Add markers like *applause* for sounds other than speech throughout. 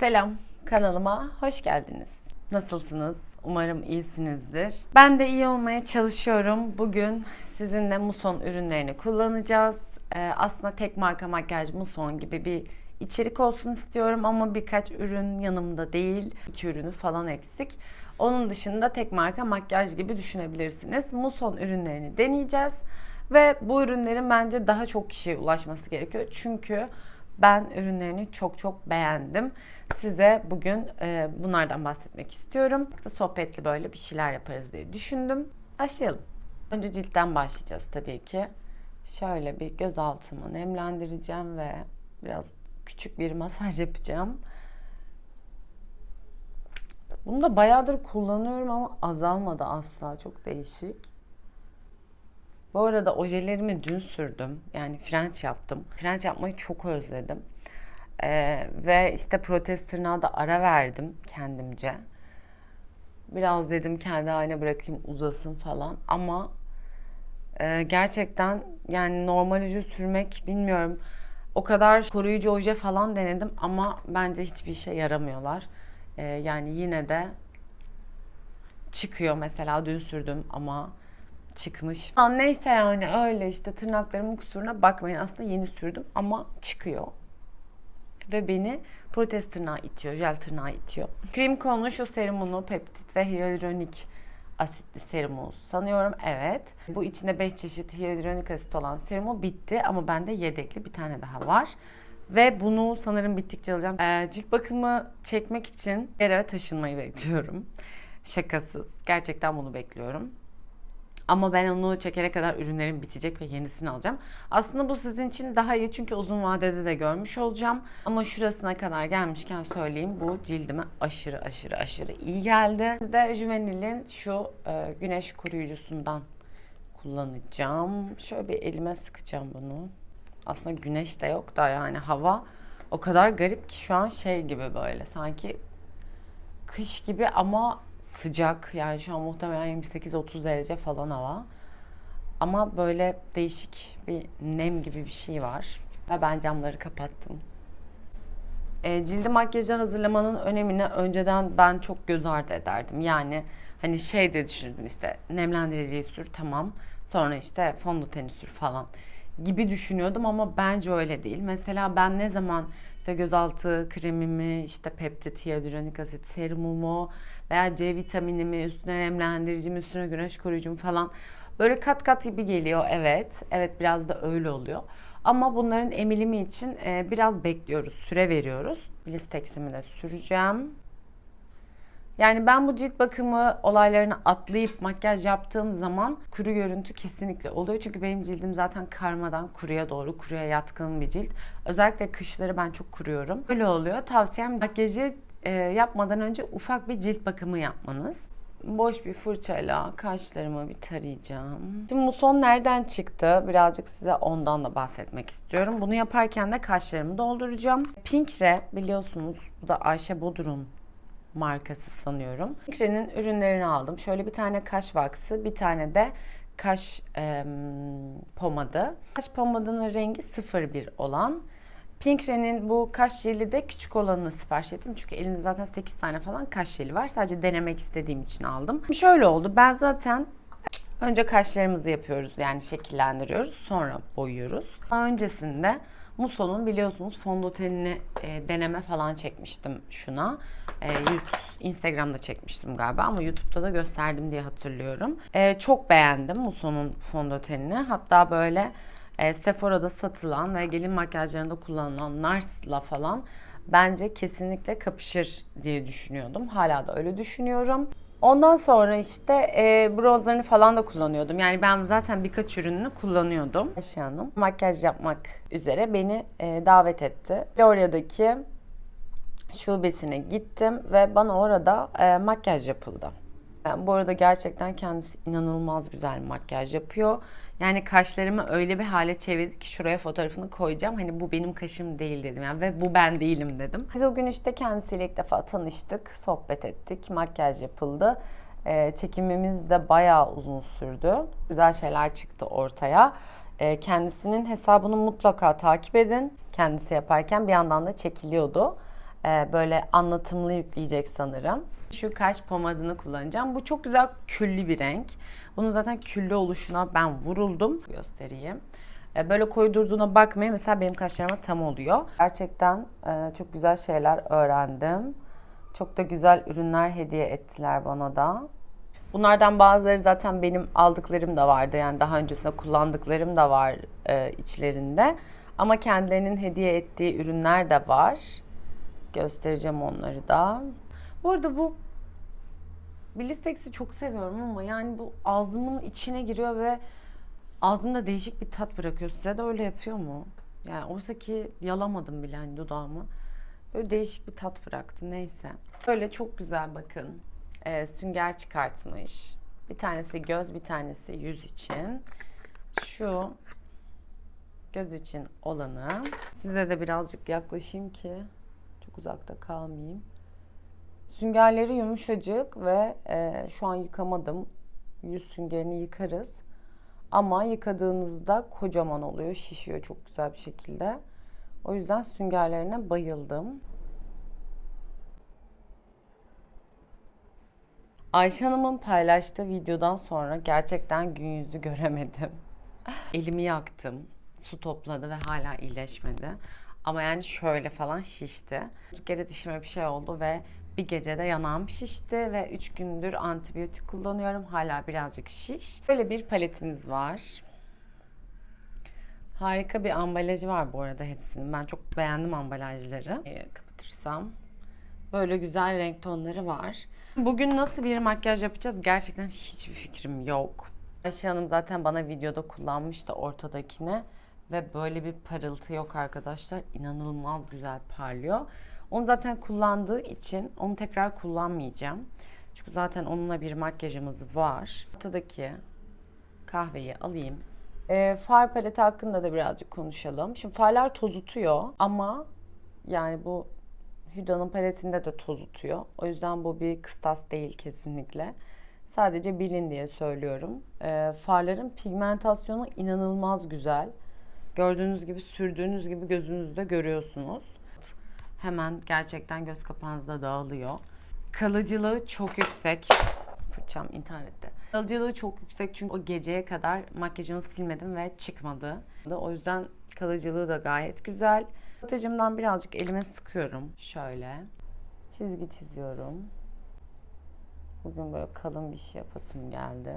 Selam, kanalıma hoş geldiniz. Nasılsınız? Umarım iyisinizdir. Ben de iyi olmaya çalışıyorum. Bugün sizinle Muson ürünlerini kullanacağız. Ee, aslında tek marka makyaj Muson gibi bir içerik olsun istiyorum ama birkaç ürün yanımda değil. iki ürünü falan eksik. Onun dışında tek marka makyaj gibi düşünebilirsiniz. Muson ürünlerini deneyeceğiz. Ve bu ürünlerin bence daha çok kişiye ulaşması gerekiyor. Çünkü ben ürünlerini çok çok beğendim. Size bugün e, bunlardan bahsetmek istiyorum. Sohbetli böyle bir şeyler yaparız diye düşündüm. Başlayalım. Önce ciltten başlayacağız tabii ki. Şöyle bir göz altımı nemlendireceğim ve biraz küçük bir masaj yapacağım. Bunu da bayağıdır kullanıyorum ama azalmadı asla. Çok değişik. Bu arada ojelerimi dün sürdüm. Yani French yaptım. French yapmayı çok özledim. Ee, ve işte protez tırnağa da ara verdim kendimce. Biraz dedim kendi haline bırakayım uzasın falan. Ama e, gerçekten yani normal oje sürmek bilmiyorum. O kadar koruyucu oje falan denedim ama bence hiçbir işe yaramıyorlar. Ee, yani yine de çıkıyor mesela dün sürdüm ama çıkmış. Ha, neyse yani öyle işte tırnaklarımın kusuruna bakmayın. Aslında yeni sürdüm ama çıkıyor. Ve beni protez tırnağı itiyor, jel tırnağı itiyor. Cream Cone'un şu serumunu peptit ve hyaluronik asitli serumu sanıyorum. Evet. Bu içinde 5 çeşit hyaluronik asit olan serumu bitti ama bende yedekli bir tane daha var. Ve bunu sanırım bittikçe alacağım. Ee, cilt bakımı çekmek için bir eve taşınmayı bekliyorum. Şakasız. Gerçekten bunu bekliyorum. Ama ben onu çekene kadar ürünlerim bitecek ve yenisini alacağım. Aslında bu sizin için daha iyi çünkü uzun vadede de görmüş olacağım. Ama şurasına kadar gelmişken söyleyeyim bu cildime aşırı aşırı aşırı iyi geldi. Bir de Juvenil'in şu e, güneş koruyucusundan kullanacağım. Şöyle bir elime sıkacağım bunu. Aslında güneş de yok da yani hava o kadar garip ki şu an şey gibi böyle sanki kış gibi ama sıcak. Yani şu an muhtemelen 28-30 derece falan hava. Ama böyle değişik bir nem gibi bir şey var. Ve ben camları kapattım. E, cildi makyajı hazırlamanın önemini önceden ben çok göz ardı ederdim. Yani hani şey de düşünürdüm işte nemlendiriciyi sür tamam. Sonra işte fondöteni sür falan gibi düşünüyordum ama bence öyle değil. Mesela ben ne zaman işte gözaltı kremimi, işte peptit, hyaluronik asit serumumu veya C vitaminimi, üstüne nemlendiricimi, üstüne güneş koruyucumu falan böyle kat kat gibi geliyor. Evet, evet biraz da öyle oluyor. Ama bunların emilimi için biraz bekliyoruz, süre veriyoruz. Blistex'imi de süreceğim. Yani ben bu cilt bakımı olaylarını atlayıp makyaj yaptığım zaman kuru görüntü kesinlikle oluyor. Çünkü benim cildim zaten karmadan kuruya doğru, kuruya yatkın bir cilt. Özellikle kışları ben çok kuruyorum. Öyle oluyor. Tavsiyem makyajı e, yapmadan önce ufak bir cilt bakımı yapmanız. Boş bir fırçayla kaşlarımı bir tarayacağım. Şimdi muson nereden çıktı? Birazcık size ondan da bahsetmek istiyorum. Bunu yaparken de kaşlarımı dolduracağım. Pinkre biliyorsunuz bu da Ayşe Bodur'un markası sanıyorum. Pinkre'nin ürünlerini aldım. Şöyle bir tane kaş vaksı, bir tane de kaş e, pomadı. Kaş pomadının rengi 01 olan. Pinkre'nin bu kaş jeli de küçük olanını sipariş ettim. Çünkü elinde zaten 8 tane falan kaş jeli var. Sadece denemek istediğim için aldım. Şöyle oldu. Ben zaten önce kaşlarımızı yapıyoruz. Yani şekillendiriyoruz. Sonra boyuyoruz. Öncesinde Mussol'un biliyorsunuz fondötenini e, deneme falan çekmiştim şuna. E, YouTube, Instagram'da çekmiştim galiba ama YouTube'da da gösterdim diye hatırlıyorum. E, çok beğendim Mussol'un fondötenini. Hatta böyle e, Sephora'da satılan ve gelin makyajlarında kullanılan Nars'la falan bence kesinlikle kapışır diye düşünüyordum. Hala da öyle düşünüyorum. Ondan sonra işte e, bronzerını falan da kullanıyordum. Yani ben zaten birkaç ürününü kullanıyordum. Ayşe Hanım makyaj yapmak üzere beni e, davet etti. Florya'daki şubesine gittim ve bana orada e, makyaj yapıldı. Yani bu arada gerçekten kendisi inanılmaz güzel makyaj yapıyor. Yani kaşlarımı öyle bir hale çevirdi ki şuraya fotoğrafını koyacağım. Hani bu benim kaşım değil dedim yani ve bu ben değilim dedim. Biz o gün işte kendisiyle ilk defa tanıştık, sohbet ettik, makyaj yapıldı. Ee, çekimimiz de bayağı uzun sürdü. Güzel şeyler çıktı ortaya. Ee, kendisinin hesabını mutlaka takip edin. Kendisi yaparken bir yandan da çekiliyordu. Ee, böyle anlatımlı yükleyecek sanırım. Şu kaş pomadını kullanacağım. Bu çok güzel küllü bir renk. Bunun zaten küllü oluşuna ben vuruldum. Göstereyim. Ee, Böyle koydurduğuna bakmayın. Mesela benim kaşlarıma tam oluyor. Gerçekten e, çok güzel şeyler öğrendim. Çok da güzel ürünler hediye ettiler bana da. Bunlardan bazıları zaten benim aldıklarım da vardı. Yani daha öncesinde kullandıklarım da var e, içlerinde. Ama kendilerinin hediye ettiği ürünler de var. Göstereceğim onları da. Bu arada bu Blistex'i çok seviyorum ama yani bu ağzımın içine giriyor ve ağzımda değişik bir tat bırakıyor. Size de öyle yapıyor mu? Yani oysa ki yalamadım bile hani dudağımı. Böyle değişik bir tat bıraktı. Neyse. Böyle çok güzel bakın. Ee, sünger çıkartmış. Bir tanesi göz, bir tanesi yüz için. Şu göz için olanı. Size de birazcık yaklaşayım ki uzakta kalmayayım. Süngerleri yumuşacık ve e, şu an yıkamadım. Yüz süngerini yıkarız. Ama yıkadığınızda kocaman oluyor, şişiyor çok güzel bir şekilde. O yüzden süngerlerine bayıldım. Ayşe Hanım'ın paylaştığı videodan sonra gerçekten gün yüzü göremedim. *laughs* Elimi yaktım. Su topladı ve hala iyileşmedi. Ama yani şöyle falan şişti. Bir kere dişime bir şey oldu ve bir gecede yanağım şişti ve 3 gündür antibiyotik kullanıyorum. Hala birazcık şiş. Böyle bir paletimiz var. Harika bir ambalajı var bu arada hepsinin. Ben çok beğendim ambalajları. Ee, kapatırsam. Böyle güzel renk tonları var. Bugün nasıl bir makyaj yapacağız gerçekten hiçbir fikrim yok. Ayşe Hanım zaten bana videoda kullanmıştı ortadakini. Ve böyle bir parıltı yok arkadaşlar. İnanılmaz güzel parlıyor. Onu zaten kullandığı için onu tekrar kullanmayacağım. Çünkü zaten onunla bir makyajımız var. Ortadaki kahveyi alayım. Ee, far paleti hakkında da birazcık konuşalım. Şimdi farlar tozutuyor ama yani bu Hüda'nın paletinde de tozutuyor. O yüzden bu bir kıstas değil kesinlikle. Sadece bilin diye söylüyorum. Ee, farların pigmentasyonu inanılmaz güzel. Gördüğünüz gibi sürdüğünüz gibi gözünüzde görüyorsunuz. Hemen gerçekten göz kapağınızda dağılıyor. Kalıcılığı çok yüksek. Fırçam internette. Kalıcılığı çok yüksek çünkü o geceye kadar makyajımı silmedim ve çıkmadı. O yüzden kalıcılığı da gayet güzel. Kapatıcımdan birazcık elime sıkıyorum. Şöyle. Çizgi çiziyorum. Bugün böyle kalın bir şey yapasım geldi.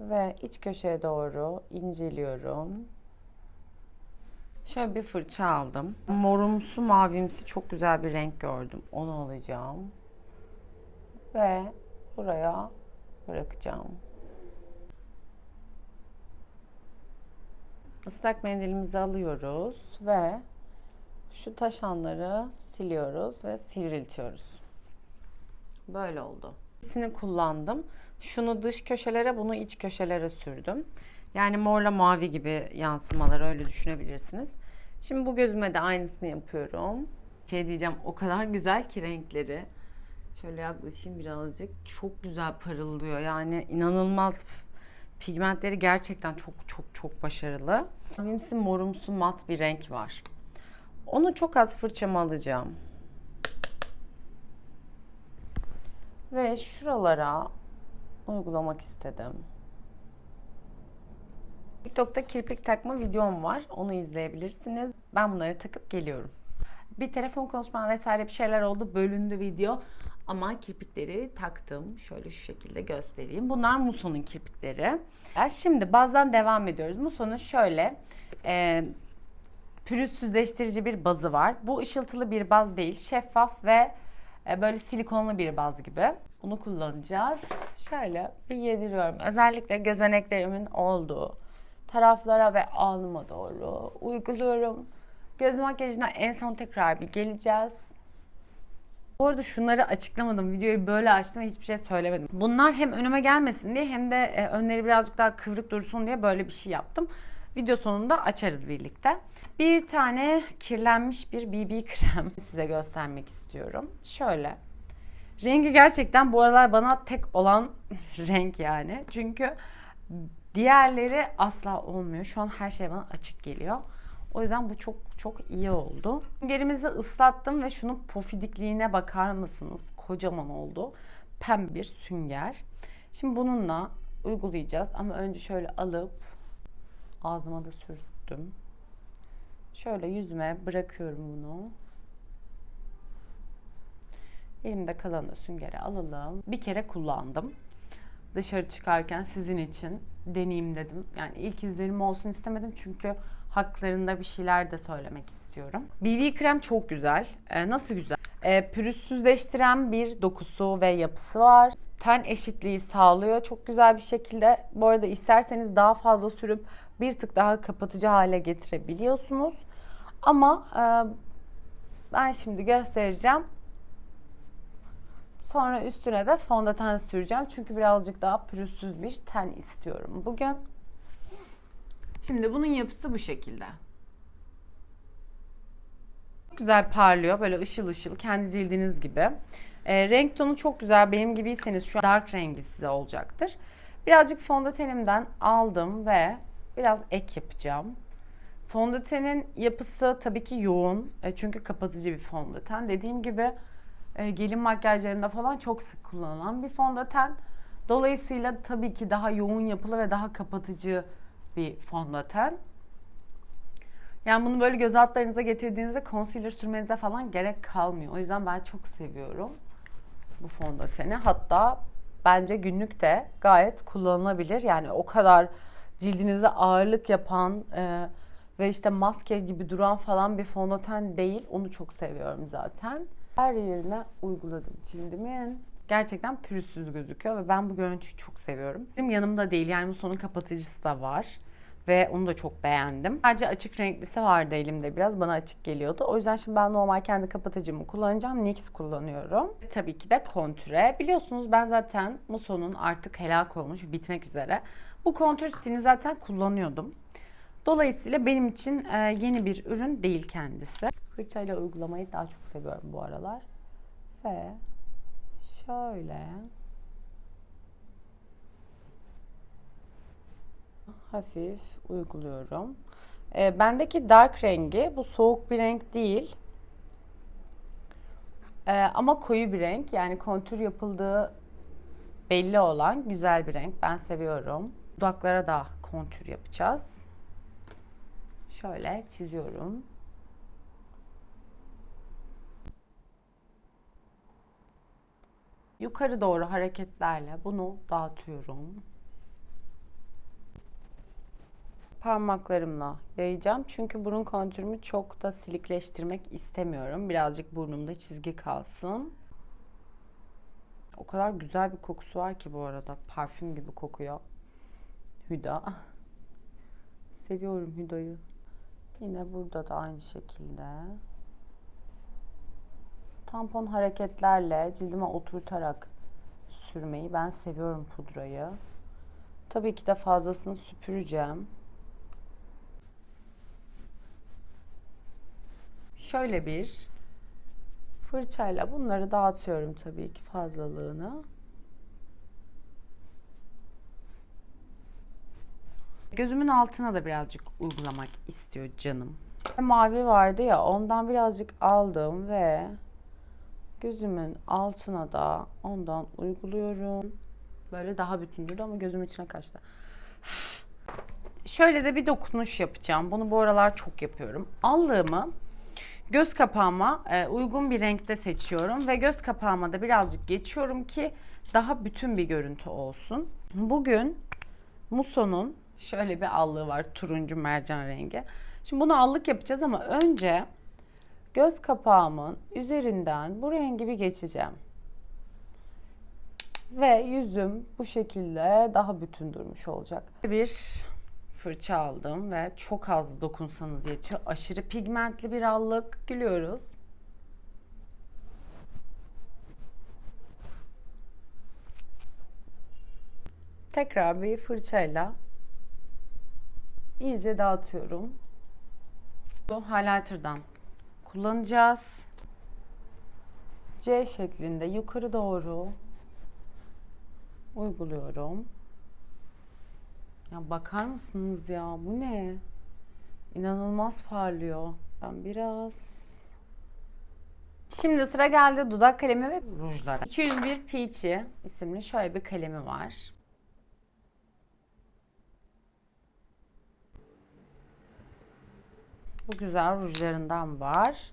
Ve iç köşeye doğru inceliyorum. Şöyle bir fırça aldım. Morumsu mavimsi çok güzel bir renk gördüm. Onu alacağım. Ve buraya bırakacağım. Islak mendilimizi alıyoruz ve şu taşanları siliyoruz ve sivriltiyoruz. Böyle oldu. İkisini kullandım. Şunu dış köşelere, bunu iç köşelere sürdüm. Yani morla mavi gibi yansımalar öyle düşünebilirsiniz. Şimdi bu gözüme de aynısını yapıyorum. Şey diyeceğim o kadar güzel ki renkleri. Şöyle yaklaşayım birazcık. Çok güzel parıldıyor. Yani inanılmaz pigmentleri gerçekten çok çok çok başarılı. Mavimsi morumsu mat bir renk var. Onu çok az fırçama alacağım. Ve şuralara uygulamak istedim. TikTok'ta kirpik takma videom var. Onu izleyebilirsiniz. Ben bunları takıp geliyorum. Bir telefon konuşma vesaire bir şeyler oldu. Bölündü video. Ama kirpikleri taktım. Şöyle şu şekilde göstereyim. Bunlar Muso'nun kirpikleri. Şimdi bazdan devam ediyoruz. Muso'nun şöyle e, pürüzsüzleştirici bir bazı var. Bu ışıltılı bir baz değil. Şeffaf ve e, böyle silikonlu bir baz gibi. Bunu kullanacağız. Şöyle bir yediriyorum. Özellikle gözeneklerimin olduğu taraflara ve alnıma doğru uyguluyorum. Göz makyajına en son tekrar bir geleceğiz. Bu arada şunları açıklamadım. Videoyu böyle açtım ve hiçbir şey söylemedim. Bunlar hem önüme gelmesin diye hem de e, önleri birazcık daha kıvrık dursun diye böyle bir şey yaptım. Video sonunda açarız birlikte. Bir tane kirlenmiş bir BB krem *laughs* size göstermek istiyorum. Şöyle. Rengi gerçekten bu aralar bana tek olan *laughs* renk yani. Çünkü diğerleri asla olmuyor. Şu an her şey bana açık geliyor. O yüzden bu çok çok iyi oldu. Süngerimizi ıslattım ve şunun pofidikliğine bakar mısınız? Kocaman oldu. Pembe bir sünger. Şimdi bununla uygulayacağız ama önce şöyle alıp ağzıma da sürttüm. Şöyle yüzüme bırakıyorum bunu. Elimde kalan da süngeri alalım. Bir kere kullandım. Dışarı çıkarken sizin için deneyeyim dedim. Yani ilk izlenim olsun istemedim çünkü haklarında bir şeyler de söylemek istiyorum. BB krem çok güzel. Ee, nasıl güzel? Ee, pürüzsüzleştiren bir dokusu ve yapısı var. Ten eşitliği sağlıyor çok güzel bir şekilde. Bu arada isterseniz daha fazla sürüp bir tık daha kapatıcı hale getirebiliyorsunuz. Ama e, ben şimdi göstereceğim. Sonra üstüne de fondöten süreceğim. Çünkü birazcık daha pürüzsüz bir ten istiyorum bugün. Şimdi bunun yapısı bu şekilde. Çok güzel parlıyor. Böyle ışıl ışıl. Kendi cildiniz gibi. E, renk tonu çok güzel. Benim gibiyseniz şu dark rengi size olacaktır. Birazcık fondötenimden aldım ve biraz ek yapacağım. Fondötenin yapısı tabii ki yoğun. E, çünkü kapatıcı bir fondöten. Dediğim gibi e, gelin makyajlarında falan çok sık kullanılan bir fondöten. Dolayısıyla tabii ki daha yoğun yapılı ve daha kapatıcı bir fondöten. Yani bunu böyle göz altlarınıza getirdiğinizde concealer sürmenize falan gerek kalmıyor. O yüzden ben çok seviyorum bu fondöteni. Hatta bence günlük de gayet kullanılabilir. Yani o kadar cildinize ağırlık yapan e, ve işte maske gibi duran falan bir fondöten değil. Onu çok seviyorum zaten. Her yerine uyguladım cildimin. Gerçekten pürüzsüz gözüküyor ve ben bu görüntüyü çok seviyorum. Benim yanımda değil yani bu sonun kapatıcısı da var. Ve onu da çok beğendim. Sadece açık renklisi vardı elimde biraz. Bana açık geliyordu. O yüzden şimdi ben normal kendi kapatıcımı kullanacağım. NYX kullanıyorum. Tabii ki de kontüre. Biliyorsunuz ben zaten Muson'un artık helak olmuş, bitmek üzere. Bu kontür stilini zaten kullanıyordum. Dolayısıyla benim için e, yeni bir ürün değil kendisi. Fırçayla uygulamayı daha çok seviyorum bu aralar. Ve şöyle hafif uyguluyorum. E, bendeki dark rengi bu soğuk bir renk değil. E, ama koyu bir renk. Yani kontür yapıldığı belli olan güzel bir renk. Ben seviyorum. Dudaklara da kontür yapacağız. Şöyle çiziyorum. Yukarı doğru hareketlerle bunu dağıtıyorum. Parmaklarımla yayacağım. Çünkü burun kontürümü çok da silikleştirmek istemiyorum. Birazcık burnumda çizgi kalsın. O kadar güzel bir kokusu var ki bu arada. Parfüm gibi kokuyor. Hüda. Seviyorum Hüda'yı. Yine burada da aynı şekilde. Tampon hareketlerle cildime oturtarak sürmeyi ben seviyorum pudrayı. Tabii ki de fazlasını süpüreceğim. Şöyle bir fırçayla bunları dağıtıyorum tabii ki fazlalığını. Gözümün altına da birazcık uygulamak istiyor canım. Mavi vardı ya ondan birazcık aldım ve gözümün altına da ondan uyguluyorum. Böyle daha bütün durdu ama gözüm içine kaçtı. Şöyle de bir dokunuş yapacağım. Bunu bu aralar çok yapıyorum. Allığımı göz kapağıma e, uygun bir renkte seçiyorum ve göz kapağıma da birazcık geçiyorum ki daha bütün bir görüntü olsun. Bugün Muson'un şöyle bir allığı var turuncu mercan rengi. Şimdi bunu allık yapacağız ama önce göz kapağımın üzerinden bu rengi bir geçeceğim. Ve yüzüm bu şekilde daha bütün durmuş olacak. Bir fırça aldım ve çok az dokunsanız yetiyor. Aşırı pigmentli bir allık. Gülüyoruz. Tekrar bir fırçayla iyice dağıtıyorum. Bu highlighter'dan kullanacağız. C şeklinde yukarı doğru uyguluyorum. Ya bakar mısınız ya bu ne? İnanılmaz parlıyor. Ben biraz... Şimdi sıra geldi dudak kalemi ve rujlara. 201 Peachy isimli şöyle bir kalemi var. Bu güzel rujlarından var.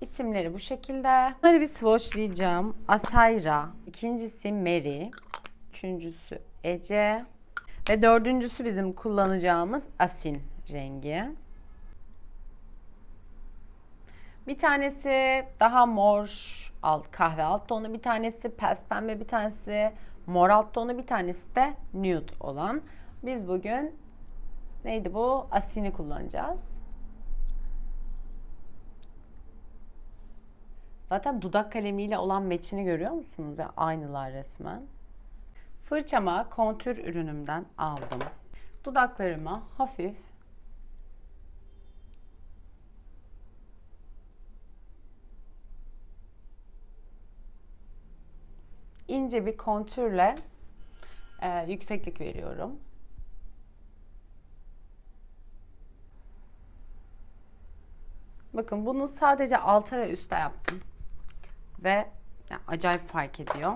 İsimleri bu şekilde. Bunları bir swatchlayacağım. Asayra. İkincisi Mary. Üçüncüsü Ece. Ve dördüncüsü bizim kullanacağımız Asin rengi. Bir tanesi daha mor alt kahve alt tonu, bir tanesi pes pembe, bir tanesi mor alt tonu, bir tanesi de nude olan. Biz bugün neydi bu? Asin'i kullanacağız. Zaten dudak kalemiyle olan meçini görüyor musunuz? Ya aynılar resmen. Fırçama kontür ürünümden aldım. Dudaklarıma hafif ince bir kontürle e, yükseklik veriyorum. Bakın bunu sadece alta ve üste yaptım. Ve yani acayip fark ediyor.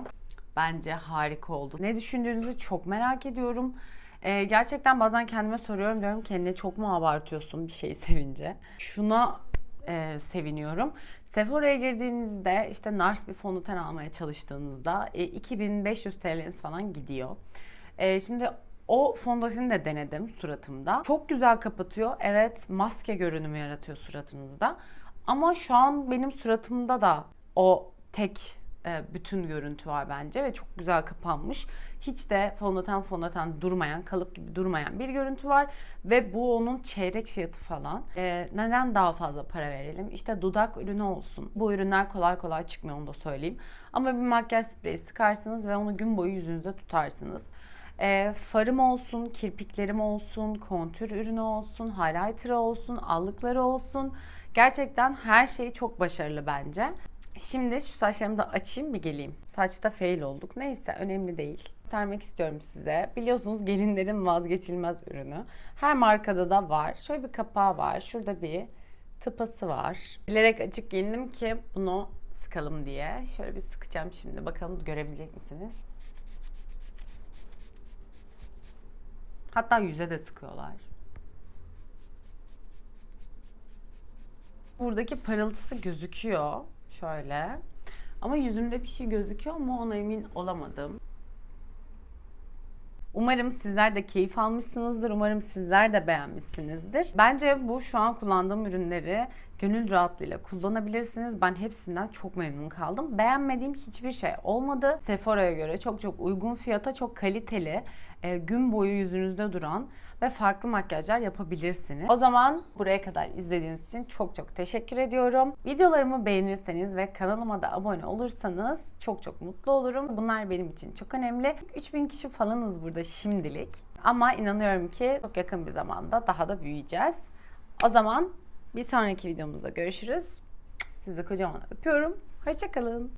Bence harika oldu. Ne düşündüğünüzü çok merak ediyorum. Ee, gerçekten bazen kendime soruyorum diyorum kendine çok mu abartıyorsun bir şeyi sevince. Şuna e, seviniyorum. Sephora'ya girdiğinizde işte NARS bir fondöten almaya çalıştığınızda e, 2500 TL'niz falan gidiyor. E, şimdi o fondöteni de denedim suratımda. Çok güzel kapatıyor. Evet maske görünümü yaratıyor suratınızda. Ama şu an benim suratımda da o tek e, bütün görüntü var bence ve çok güzel kapanmış. Hiç de fondöten fondöten durmayan, kalıp gibi durmayan bir görüntü var ve bu onun çeyrek fiyatı falan. E, neden daha fazla para verelim? İşte dudak ürünü olsun. Bu ürünler kolay kolay çıkmıyor onu da söyleyeyim. Ama bir makyaj spreyi sıkarsınız ve onu gün boyu yüzünüzde tutarsınız. E, farım olsun, kirpiklerim olsun, kontür ürünü olsun, highlighter olsun, allıkları olsun. Gerçekten her şey çok başarılı bence. Şimdi şu saçlarımı da açayım bir geleyim. Saçta fail olduk. Neyse önemli değil. Sermek istiyorum size. Biliyorsunuz gelinlerin vazgeçilmez ürünü. Her markada da var. Şöyle bir kapağı var. Şurada bir tıpası var. Bilerek açık giyindim ki bunu sıkalım diye. Şöyle bir sıkacağım şimdi. Bakalım görebilecek misiniz? Hatta yüze de sıkıyorlar. Buradaki parıltısı gözüküyor. Şöyle. Ama yüzümde bir şey gözüküyor mu ona emin olamadım. Umarım sizler de keyif almışsınızdır. Umarım sizler de beğenmişsinizdir. Bence bu şu an kullandığım ürünleri gönül rahatlığıyla kullanabilirsiniz. Ben hepsinden çok memnun kaldım. Beğenmediğim hiçbir şey olmadı. Sephora'ya göre çok çok uygun fiyata, çok kaliteli, e, gün boyu yüzünüzde duran ve farklı makyajlar yapabilirsiniz. O zaman buraya kadar izlediğiniz için çok çok teşekkür ediyorum. Videolarımı beğenirseniz ve kanalıma da abone olursanız çok çok mutlu olurum. Bunlar benim için çok önemli. 3000 kişi falanız burada şimdilik. Ama inanıyorum ki çok yakın bir zamanda daha da büyüyeceğiz. O zaman bir sonraki videomuzda görüşürüz. Sizi kocaman öpüyorum. Hoşçakalın.